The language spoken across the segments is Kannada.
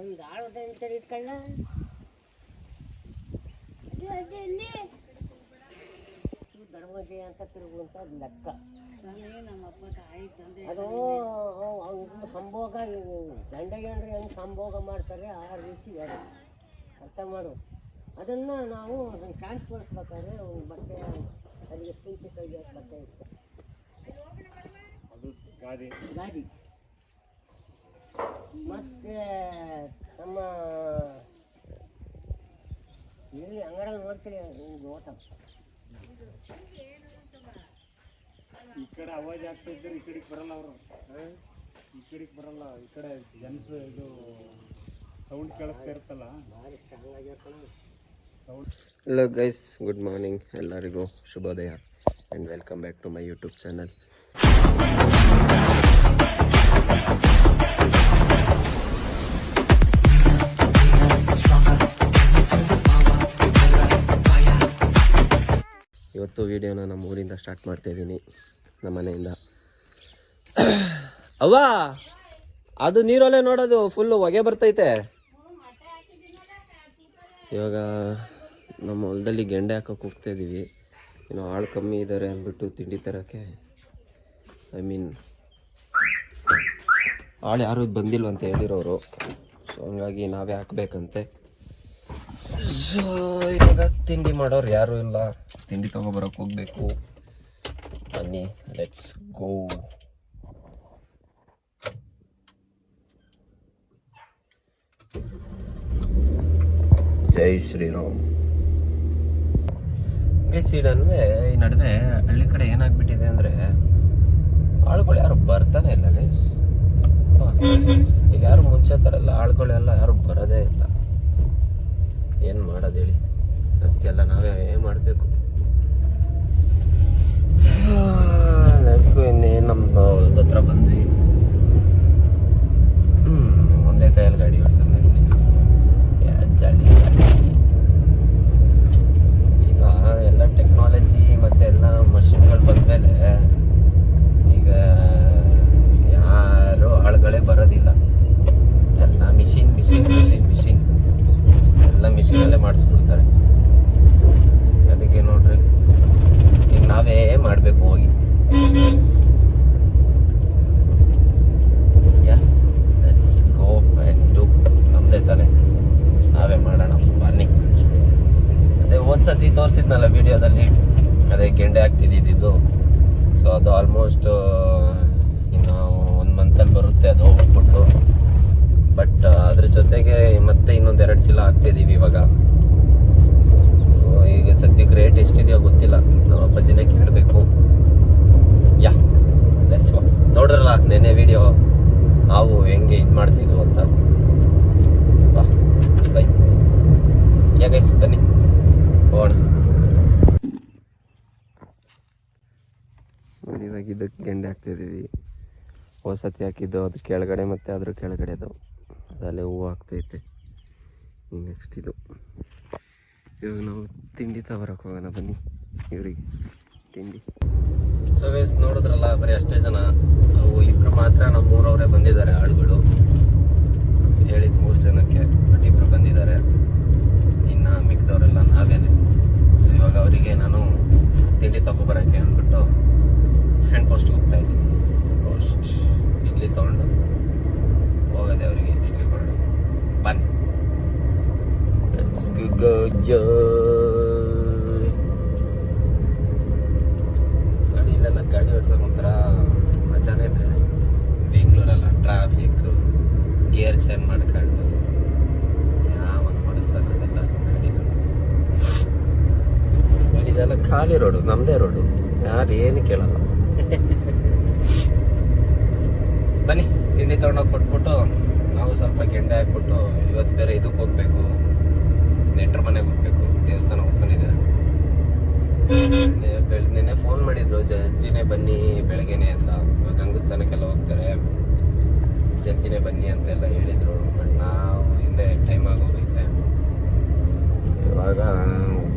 ಒಂದು ಆಳದ ಅಂತ ಇಟ್ಕೊಳ್ಳ ಗಣಪತಿ ಅಂತ ತಿರುಗುವಂತ ಲೆಕ್ಕ. ಅದು ಸಂಭೋಗ ಗಂಡ ಹೆಂಗ್ ಹೆಂಗೆ ಸಂಭೋಗ ಮಾಡ್ತಾರೆ ಆ ರೀತಿ ಅದು. ಅರ್ಥ ಮಾಡು. ಅದನ್ನು ನಾವು ಅದನ್ನು ಟ್ರಾನ್ಸ್ಫರ್ಸ್ಬೇಕಾದ್ರೆ ಒಂದು ಬಟ್ಟೆ ಅಲ್ಲಿಗೆ ಸ್ಪೀಚ್ ಕೈಗೆ ಬಟ್ಟೆ ಇತ್ತು ಅದು ಗಾಡಿ ಗಾಡಿ ಮತ್ತೆ ನಮ್ಮ ಇಲ್ಲಿ ಅಂಗಡಲ್ಲಿ ನೋಡ್ತೀನಿ ಓಟ ಈ ಕಡೆ ಅವಾಜ್ ಆಗ್ತಾ ಇದ್ದಾರೆ ಈ ಕಡೆಗೆ ಬರಲ್ಲ ಅವರು. ಈ ಕಡೆಗೆ ಬರಲ್ಲ ಈ ಕಡೆ ಜನರು ಇದು ಸೌಂಡ್ ಕೇಳಿಸ್ತಾ sound hello guys good morning ಎಲ್ಲರಿಗೂ ಶುಭೋದಯ and welcome back to my YouTube channel ಇವತ್ತು ವೀಡಿಯೋನ ನಮ್ಮ ಊರಿಂದ ಸ್ಟಾರ್ಟ್ ಮಾಡ್ತಾ ಇದ್ದೀನಿ, ನಮ್ಮ ಮನೆಯಿಂದ. ಅವ್ವ, ಅದು ನೀರೊಲೆ ನೋಡೋದು ಫುಲ್ಲು ಹೊಗೆ ಬರ್ತೈತೆ. ಇವಾಗ ನಮ್ಮ ಹೊಲದಲ್ಲಿ ಗೆಂಡೆ ಹಾಕೋಕೆ ಹೋಗ್ತಾ ಇದ್ದೀವಿ ಏನೋ ಆಳು ಕಮ್ಮಿ ಇದ್ದಾರೆ ಅಂದ್ಬಿಟ್ಟು ತಿಂಡಿ ತರೋಕ್ಕೆ. ಐ ಮೀನ್ ಆಳು ಯಾರು ಬಂದಿಲ್ವಂತ ಹೇಳಿರೋರು. ಸೊ ಹಂಗಾಗಿ ನಾವೇ ಹಾಕ್ಬೇಕಂತೆ. ಸೊ ಇವಾಗ ತಿಂಡಿ ಮಾಡೋರು ಯಾರೂ ಇಲ್ಲ. ತಿಂಡಿ ತಗೋಬರಕ್ ಹೋಗ್ಬೇಕು. ಬನ್ನಿ let's go Jai Shriram. Guys ಈ ನಡುವೆ ಈ ನಡುವೆ ಹಳ್ಳಿ ಕಡೆ ಏನಾಗ್ಬಿಟ್ಟಿದೆ ಅಂದ್ರೆ ಆಳುಗಳು ಯಾರು ಬರ್ತಾನೆ ಇಲ್ಲ ಗೈಸ್. ಈಗ ಯಾರು ಮುಂಚೆ ಥರ ಎಲ್ಲ ಆಳುಗಳೆಲ್ಲ ಯಾರು ಬರೋದೇ ಇಲ್ಲ ಏನು ಮಾಡೋದು ಹೇಳಿ ಅದಕ್ಕೆಲ್ಲ ನಾವೇ ಮಾಡಬೇಕು ಇನ್ನೇನು ನಮ್ಮ ಹೊಲ್ದ ಹತ್ರ ಬಂದ್ವಿ ಹ್ಮ್, ಒಂದೇ ಕೈಯಲ್ಲಿ ಗಾಡಿ ಓಡ್ತದೆ ನೋಡಿ guys. ಯಾ ಜಾಲಿ ಜಾಲಿ ಈಗ ಎಲ್ಲ ಟೆಕ್ನಾಲಜಿ ಮತ್ತೆ ಎಲ್ಲ ಮಷಿನ್ಗಳು ಬಂದಮೇಲೆ ಈಗ ಯಾರು ಆಳುಗಳೇ ಬರೋದಿಲ್ಲ ಎಲ್ಲ ಮಿಷಿನ್ ಮಿಷಿನ್ ಮಿಷಿನ್ ಮಿಷಿನ್ ಎಲ್ಲ ಮಿಷಿನಲ್ಲೇ ಮಾಡಿಸ್ಬಿಡ್ತಾರೆ ಅದಕ್ಕೆ ನೋಡ್ರಿ ಈಗ ನಾವೇ ಮಾಡಬೇಕು ಹೋಗಿ ಲೆಟ್ಸ್ ಗೋ ಆ್ಯಂಡ್ ಡು ನಮ್ಮದೇ ತಾನೆ ನಾವೇ ಮಾಡೋಣ ಬನ್ನಿ ಅದೇ ಹೋದ್ ಸತಿ ವಿಡಿಯೋದಲ್ಲಿ ಅದೇ ಗೆಂಡೆ ಆಗ್ತಿದ್ದಿದ್ದು ಸೊ ಅದು ಆಲ್ಮೋಸ್ಟ್ ಇನ್ನು ಒಂದು ಮಂತಲ್ಲಿ ಬರುತ್ತೆ ಅದು ಹೋಗ್ಬಿಟ್ಟು ಬಟ್ ಅದ್ರ ಜೊತೆಗೆ ಮತ್ತೆ ಇನ್ನೊಂದು ಎರಡು ಚೀಲ ಹಾಕ್ತಿದ್ದೀವಿ ಇವಾಗ. ಈಗ ಸದ್ಯಕ್ಕೆ ರೇಟ್ ಎಷ್ಟಿದೆಯೋ ಗೊತ್ತಿಲ್ಲ. ನಮ್ಮ ಅಪ್ಪಾಜಿನೇ ಕೇಳಬೇಕು. ಯಾ ನೋಡ್ರಲ್ಲ ನೆನ್ನೆ ವಿಡಿಯೋ ನಾವು ಹೆಂಗೆ ಇದು ಮಾಡ್ತಿದ್ವು ಅಂತ ವಾ ಸೈ ಯಾ ಗೈಸ್ ಬನ್ನಿ ಹೋಗೋಣ ಇದಕ್ಕೆ ಗೆಂಡೆ ಹಾಕ್ತಿದ್ದೀವಿ. ಹೊಸತಿ ಹಾಕಿದ್ದು ಅದು ಕೆಳಗಡೆ ಮತ್ತು ಅದ್ರ ಕೆಳಗಡೆ ಅದು. ಅದಲ್ಲೇ ಹೂವು ಆಗ್ತೈತೆ. ನೆಕ್ಸ್ಟ್ ಇದು. ಇವಾಗ ನಾವು ತಿಂಡಿ ತಗೊಳಕ್ಕೆ ಹೋಗೋಣ, ಬನ್ನಿ ಇವರಿಗೆ. ತಿಂಡಿ. ಸೊ ವೇಸ್ ನೋಡಿದ್ರಲ್ಲ, ಬರೀ ಅಷ್ಟೇ ಜನ. ಅವು ಇಬ್ಬರು ಮಾತ್ರ ನಮ್ಮ ಮೂರವರೇ ಬಂದಿದ್ದಾರೆ, ಆಳುಗಳು. ಹೇಳಿದ ಮೂರು ಜನಕ್ಕೆ, ಬಟ್ ಇಬ್ಬರು ಬಂದಿದ್ದಾರೆ. ಇನ್ನು ಮಿಕ್ಕದವರೆಲ್ಲ ನಾವೇನೆ. ಸೊ ಇವಾಗ ಅವರಿಗೆ ನಾನು ತಿಂಡಿ ತಗೊಬರೋಕ್ಕೆ ಅಂದ್ಬಿಟ್ಟು ಹ್ಯಾಂಡ್ ಪೋಸ್ಟ್ಗೆ ಹೋಗ್ತಾ ಇದ್ದೀನಿ. ಪೋಸ್ಟ್ ಇಡ್ಲಿ ತೊಗೊಂಡು ಹೋಗೋದೆ ಅವರಿಗೆ ಇಡ್ಲಿ ಕೊಡೋಣ ಬನ್ನಿ. ಗಾಡಿ ಇಲ್ಲೆಲ್ಲ ಗಾಡಿ ಓಡ್ಸೋಕೆ ಒಂಥರ ಮಜಾನೇ ಬೇರೆ. ಬೆಂಗಳೂರೆಲ್ಲ ಟ್ರಾಫಿಕ್ ಗೇರ್ ಚೇಂಜ್ ಮಾಡ್ಕೊಂಡು ಯಾವನ್ ಓಡಿಸ್ತಾನೆ ಅಲ್ಲೆಲ್ಲ ಗಾಡಿಗಳು ಇದೆಲ್ಲ ಖಾಲಿ ರೋಡು ನಮ್ಮದೇ ರೋಡು ಯಾರು ಏನು ಕೇಳಲ್ಲ. ಬನ್ನಿ, ತಿಂಡಿ ತೊಗೊಂಡೋಗಿ ಕೊಟ್ಬಿಟ್ಟು ನಾವು ಸ್ವಲ್ಪ ಗೆಂಡೆ ಹಾಕ್ಬಿಟ್ಟು ಇವತ್ತು ಬೇರೆ ಇದಕ್ಕೆ ಹೋಗ್ಬೇಕು. ನೆಂಟ್ರ ಮನೆಗೆ ಹೋಗ್ಬೇಕು. ದೇವಸ್ಥಾನ ಓಪನ್ ಇದೆ. ಬೆಳಗ್ಗೆನೆ ಫೋನ್ ಮಾಡಿದ್ರು, ಜಲ್ದಿನೇ ಬನ್ನಿ ಬೆಳಗ್ಗೆನೆ ಅಂತ. ಇವಾಗ ಗಂಗಸ್ಥಾನಕ್ಕೆಲ್ಲ ಹೋಗ್ತಾರೆ. ಜಲ್ದಿನೇ ಬನ್ನಿ ಅಂತೆಲ್ಲ ಹೇಳಿದ್ರು. ಬಟ್ ನಾವು ಇಲ್ಲೇ ಟೈಮ್ ಆಗೋಗೈತೆ. ಇವಾಗ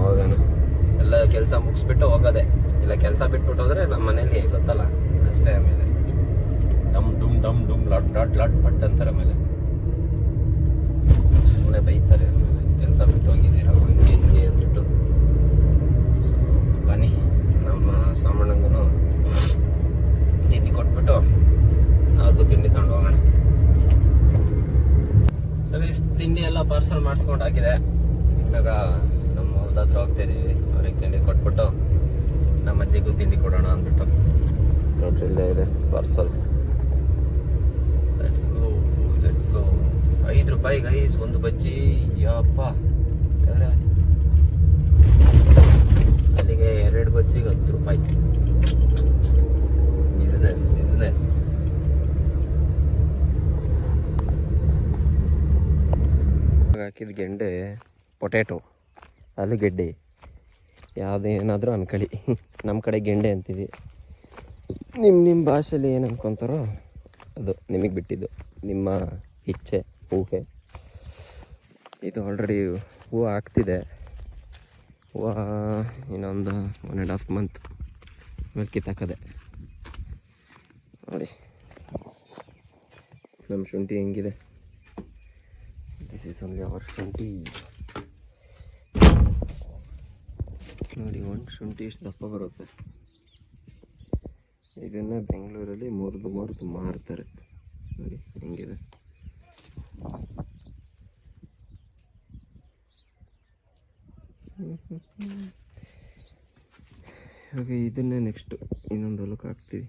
ಹೋಗೋಣ. ಎಲ್ಲ ಕೆಲಸ ಮುಗಿಸ್ಬಿಟ್ಟು ಹೋಗೋದೆ. ಇಲ್ಲ, ಕೆಲಸ ಬಿಟ್ಬಿಟ್ಟು ಹೋದ್ರೆ ನಮ್ಮ ಮನೇಲಿ ಗೊತ್ತಲ್ಲ, ಅಷ್ಟೇ ಆಮೇಲೆ. ಡಮ್ ಡುಮ್ ಡಮ್ ಡುಮ್ ಲಾಟ್ ಲಾಟ್ ಲಾಟ್ ಪಟ್ ಅಂತಾರೆ ಆಮೇಲೆ. ಸುಮ್ಮನೆ ಬೈತಾರೆ ಆಮೇಲೆ, ಕೆಲಸ ಬಿಟ್ಟು ಹೋಗಿದ್ದೀರಾ, ಹಂಗೆ ಹಿಂಗೆ ಅಂದ್ಬಿಟ್ಟು. ಸೊ ಬನ್ನಿ, ನಮ್ಮ ಸಾಮಣ್ಣಂಗೂ ತಿಂಡಿ ಕೊಟ್ಬಿಟ್ಟು ಅವ್ರಿಗೂ ತಿಂಡಿ ತಗೊಂಡು ಹೋಗೋಣ. ಸರಿ ತಿಂಡಿ ಎಲ್ಲ ಪಾರ್ಸಲ್ ಮಾಡಿಸ್ಕೊಂಡು ಹಾಕಿದೆ. ಇವಾಗ ನಮ್ಮ ಹೋಗ್ತಾ ಇದ್ದೀವಿ, ಅವ್ರಿಗೆ ತಿಂಡಿ ಕೊಟ್ಬಿಟ್ಟು. ನಮ್ಮ ಅಜ್ಜಿಗೂ ತಿಂಡಿ ಕೊಡೋಣ ಅಂದ್ಬಿಟ್ಟು. ನೋಡ್ರಿ ಇಲ್ಲೇ ಇದೆ parcel let's go let's go ಐದು ರೂಪಾಯಿ ಗೈಸ್ ಒಂದು ಬಜ್ಜಿ. ಯಪ್ಪ. ಅಲ್ಲಿಗೆ ಎರಡು ಬಜ್ಜಿಗೆ ಹತ್ತು ರೂಪಾಯಿ. ಬಿಸ್ನೆಸ್ ಬಿಸ್ನೆಸ್ ಹಾಕಿದ ಗೆಂಡೆ ಪೊಟ್ಯಾಟೊ ಆಲೂಗೆಡ್ಡೆ ಯಾವುದೇನಾದರೂ ಅನ್ಕೊಳ್ಳಿ. ನಮ್ಮ ಕಡೆ ಗೆಂಡೆ ಅಂತೀವಿ. ನಿಮ್ಮ ನಿಮ್ಮ ಭಾಷೆಯಲ್ಲಿ ಏನು ಅನ್ಕೊತಾರೋ ಅದು ನಿಮಗೆ ಬಿಟ್ಟಿದ್ದು. ನಿಮ್ಮ ಇಚ್ಛೆ, ಊಹೆ. ಇದು ಆಲ್ರೆಡಿ ಹೂವು ಆಗ್ತಿದೆ. ಹೂವು ಇನ್ನೊಂದು ಒನ್ ಆ್ಯಂಡ್ ಹಾಫ್ ಮಂತ್ ಮೇಲೆ ಕಿತ್ತಾಕದೆ. ನೋಡಿ. ನಮ್ಮ ಶುಂಠಿ ಹೆಂಗಿದೆ? ದಿಸ್ ಈಸ್ ಓನ್ಲಿ ಅವರ್ ಶುಂಠಿ ನೋಡಿ ಒಂದು ಶುಂಠಿ ಇಷ್ಟು ದಪ್ಪ ಬರುತ್ತೆ. ಇದನ್ನು ಬೆಂಗಳೂರಲ್ಲಿ ಮುರಿದು ಮುರಿದು ಮಾರ್ತಾರೆ. ನೋಡಿ, ಹೆಂಗಿದೆ. ಇವಾಗ ಇದನ್ನೇ ನೆಕ್ಸ್ಟು ಇನ್ನೊಂದು ಹೊಲಕ್ಕೆ ಹಾಕ್ತೀವಿ.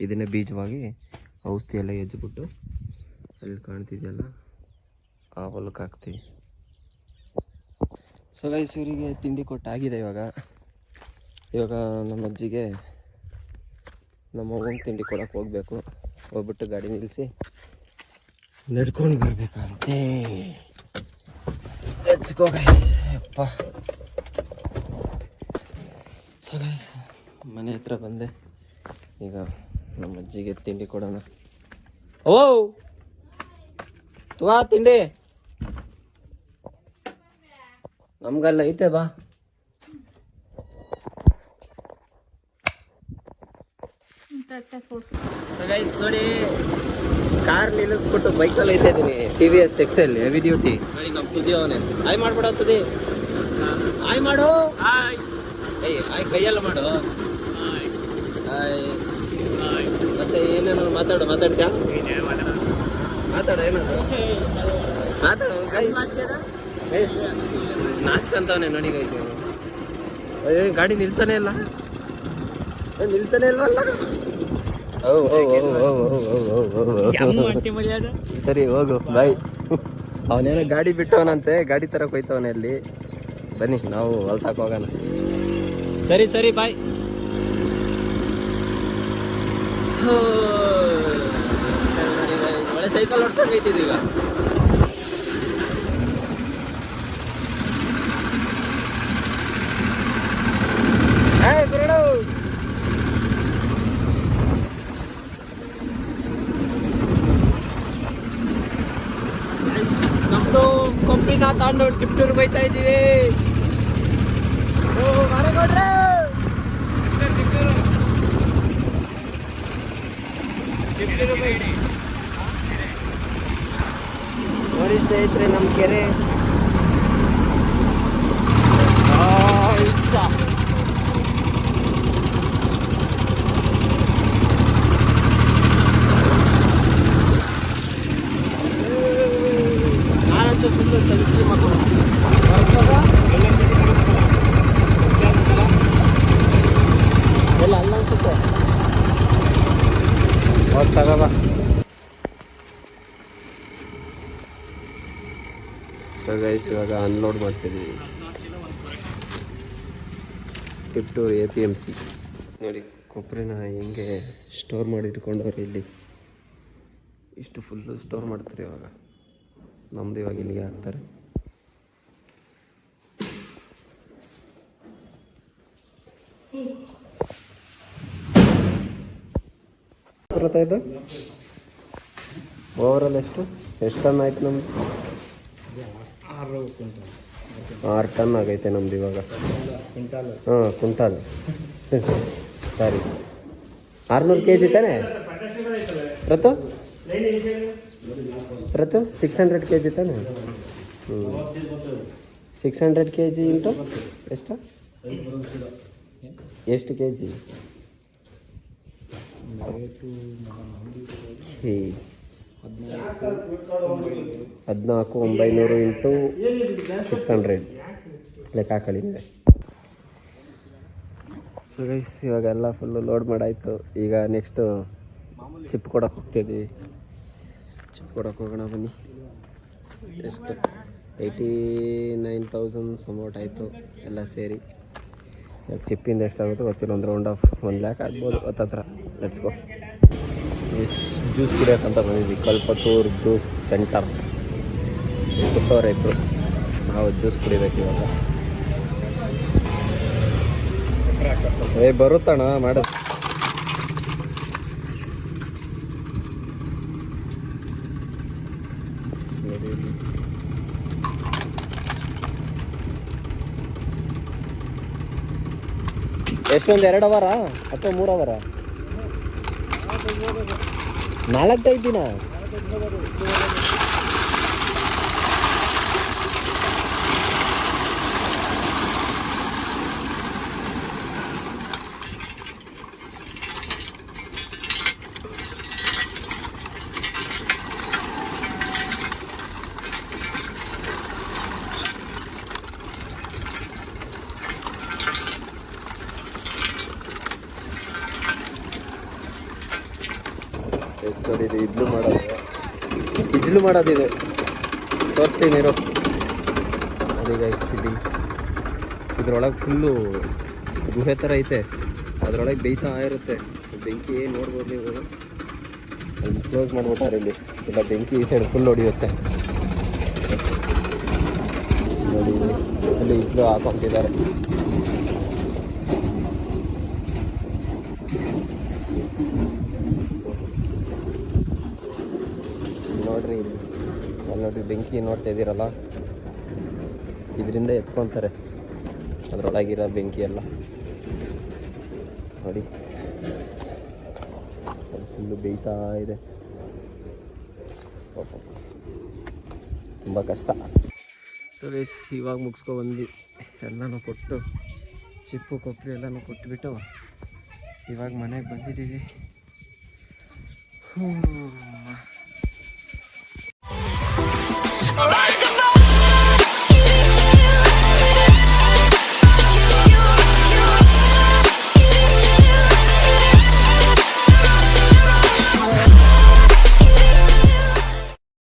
ಇದನ್ನೇ ಬೀಜವಾಗಿ ಔಷಧಿ ಎಲ್ಲ ಎಜ್ಜಿಬಿಟ್ಟು ಅಲ್ಲಿ ಕಾಣ್ತಿದೆಯಲ್ಲ, ಆ ಹೊಲಕ್ಕೆ ಹಾಕ್ತೀವಿ. ಸೊ ಗೈಸ್ ಇವರಿಗೆ ತಿಂಡಿ ಕೊಟ್ಟಾಗಿದೆ ಇವಾಗ. ಇವಾಗ ನಮ್ಮ ಅಜ್ಜಿಗೆ ನಮ್ಮ ಅವ್ವನ ತಿಂಡಿ ಕೊಡಕ್ಕೆ ಹೋಗ್ಬೇಕು. ಹೋಗ್ಬಿಟ್ಟು ಗಾಡಿ ನಿಲ್ಲಿಸಿ ನಡ್ಕೊಂಡು ಬರ್ಬೇಕಂತೆ. ಗೋ ಗೈಸ್ ಅಪ್ಪ ಸೊ ಗೈಸ್ ಮನೆ ಹತ್ರ ಬಂದೆ. ಈಗ ನಮ್ಮ ಅಜ್ಜಿಗೆ ತಿಂಡಿ ಕೊಡೋಣ. ಓ! ತುವಾ ತಿಂಡಿ. ನಮ್ಗಲ್ಲ ಐತೆ ಬಾ. ನೋಡಿ ಕಾರ್ ನಿಲ್ಲಿಸ್ಬಿಟ್ಟು ಬೈಕಲ್ಲಿ ಐತಾ ಇದ್ದೀನಿ T V S XL heavy duty ನೋಡಿ ನಮ್ಮ ತುದಿ ಅವನೇ. ಆಯ್ ಮಾಡ್ಬಿಡ ತುದಿ. ಆಯ್ ಮಾಡು. ಏಯ್ ಆಯ್ ಕೈಯಲ್ಲ ಮಾಡು. ಆಯ್ ಮತ್ತೆ ಏನೇನು ಮಾತಾಡು ಮಾತಾಡ್ತೀಯ? ಮಾತಾಡು ಏನಾದ್ರು. ಮಾತಾಡು ಗೈಸ್ ಗೈಸ್ ನಾಚ್ಕಂತವನೆ ನೋಡಿ ಗೈಸ್ ಇವನು ಗಾಡಿ ನಿಲ್ತಾನೆ ಇಲ್ಲ. ನಿಲ್ತಾನೆ ಇಲ್ವಲ್ಲ? ಸರಿ ಹೋಗು ಬಾಯ್ ಅವನೇನೋ ಗಾಡಿ ಬಿಟ್ಟವನಂತೆ ಗಾಡಿ ತರಕ್ಕೆ ಹೋಯ್ತವನೆ ಅಲ್ಲಿ ಬನ್ನಿ ನಾವು ಹೊಲ್ತಾಕ್ ಹೋಗೋಣ. ಸರಿ ಸರಿ ಬಾಯ್ ಒಳ್ಳೆ ಸೈಕಲ್ ಹೊಡ್ಸಂಗೈತಿದೀಗ ನಮ್ದು ಕೊಬ್ಬಿನ ತಗೊಂಡು ಟಿಪ್ ಟೂರ್ ಬೈತಾ ಇದ್ದೀವಿ. ಮರಗೌಡ್ರೆ! ನೋಡಿ ಸ್ನೇಹಿತರೆ ನಮ್ಮ ಕೆರೆ. ಇವಾಗ ಅನ್ಲೋಡ್ ಮಾಡ್ತಿದ್ದೀವಿ Tiptur A P M C ನೋಡಿ ಕೊಬ್ಬರಿನ ಹೆಂಗೆ ಸ್ಟೋರ್ ಮಾಡಿ ಇಟ್ಕೊಂಡವ್ರೆ ಇಲ್ಲಿ. ಇಷ್ಟು ಫುಲ್ಲು ಸ್ಟೋರ್ ಮಾಡ್ತಾರೆ ಇವಾಗ. ನಮ್ದು ಇವಾಗ ಇಲ್ಲಿಗೆ ಹಾಕ್ತಾರೆ. ಬರುತ್ತಾ ಇದು? ಓವರಾಲ್ ಎಷ್ಟು? ಎಷ್ಟು ಟನ್ ಆಯ್ತು ನಮ್ದು ಆರು ಟನ್ ಆಗೈತೆ ನಮ್ದು ಇವಾಗ. ಹಾಂ ಕುಂಟಾಲ್ ಸರಿ. ಆರುನೂರು ಕೆ ಜಿ ತಾನೆ? ರತು? ರತು ಸಿಕ್ಸ್ ಹಂಡ್ರೆಡ್ ಕೆ ಜಿ ತಾನೆ? ಹ್ಞೂ six hundred K G into ಎಷ್ಟು? ಎಷ್ಟು ಕೆ ಜಿ ಹದಿನಾಲ್ಕು, ಒಂಬೈನೂರು ಇಂಟು ಸಿಕ್ಸ್ ಹಂಡ್ರೆಡ್ ಲೆಕ್ಕ ಹಾಕೊಳ್ಳಿ ಸೊ ಗೈಸ್ ಇವಾಗೆಲ್ಲ ಫುಲ್ಲು ಲೋಡ್ ಮಾಡಾಯಿತು. ಈಗ ನೆಕ್ಸ್ಟು ಚಿಪ್ ಕೊಡೋಕೆ ಹೋಗ್ತಿದ್ದೀವಿ ಚಿಪ್ ಕೊಡೋಕೆ ಹೋಗೋಣ ಬನ್ನಿ. ಎಷ್ಟು ಏಯ್ಟಿ ನೈನ್ ತೌಸಂಡ್ ಸಮೌಟ್ ಆಯಿತು ಎಲ್ಲ ಸೇರಿ. ಚಿಪ್ಪಿಂದ ಎಷ್ಟಾಗುತ್ತೆ ಗೊತ್ತಿಲ್ಲ, ಒಂದು ರೌಂಡ್ ಆಫ್ ಒನ್ ಲ್ಯಾಕ್ ಆಗ್ಬೋದು ಹತ್ತತ್ರ ಲೆಟ್ಸ್ ಗೋ ಜ್ಯೂಸ್ ಕುಡಿಯೋಕ್ಕಂತ ಬಂದಿದ್ವಿ. ಕಲ್ಪತೂರ್ ಜ್ಯೂಸ್ ಸೆಂಟರ್. ಪುಟ್ಟವ್ರೆ ಇಬ್ಬರು ನಾವು ಜ್ಯೂಸ್ ಕುಡಿಬೇಕು ಇವಾಗ. ಏ, ಬರುತ್ತಣ್ಣ, ಮಾಡ. ಎಷ್ಟೊಂದು ಎರಡು ಅವರ ಅಥವಾ ಮೂರು ಅವರ ನಾಲ್ಕೈದು ದಿನ ಇದು ಇದ್ಲು ಮಾಡೋದು. ಇಜ್ಲು ಮಾಡೋದಿದೆ ತೋರಿಸ್ತೀನಿ ಇರೋ ಅದೀಗ ಇಲ್ಲಿ. ಇದ್ರೊಳಗೆ ಫುಲ್ಲು ಗುಹೆ ಥರ ಐತೆ. ಅದರೊಳಗೆ ಬೇಯ್ತಾ ಇರುತ್ತೆ. ಬೆಂಕಿ ಏನು ನೋಡ್ಬೋದು ನೀವು? ಅಲ್ಲಿ ಕ್ಲೋಸ್ ಮಾಡ್ಬಿಟ್ಟಾರೆ ಇಲ್ಲಿ. ಇಲ್ಲ, ಬೆಂಕಿ ಈ ಸೈಡ್ ಫುಲ್ ಹೊಡಿಯುತ್ತೆ. ನೋಡಿ ಇದ್ಲು ಹಾಕೊಂತಿದ್ದಾರೆ ನೋಡ್ರಿ ಇಲ್ಲಿ ಅಲ್ಲಿ ನೋಡ್ರಿ ಬೆಂಕಿ ನೋಡ್ತಾ ಇದ್ದೀರಲ್ಲ? ಇದರಿಂದ ಎತ್ಕೊತಾರೆ. ಅದರೊಳಗಿರೋ ಬೆಂಕಿ ಎಲ್ಲ. ನೋಡಿ. ಫುಲ್ಲು ಬೇಯ್ತಾ ಇದೆ. ತುಂಬ ಕಷ್ಟ. ಸೊ ಇವಾಗ ಮುಗಿಸ್ಕೊ ಬಂದು ಎಲ್ಲನೂ ಕೊಟ್ಟು, ಚಿಪ್ಪು, ಕೊಬ್ಬರಿ ಎಲ್ಲನೂ ಕೊಟ್ಬಿಟ್ಟು ಇವಾಗ ಮನೆಗೆ ಬಂದಿದ್ದೀವಿ.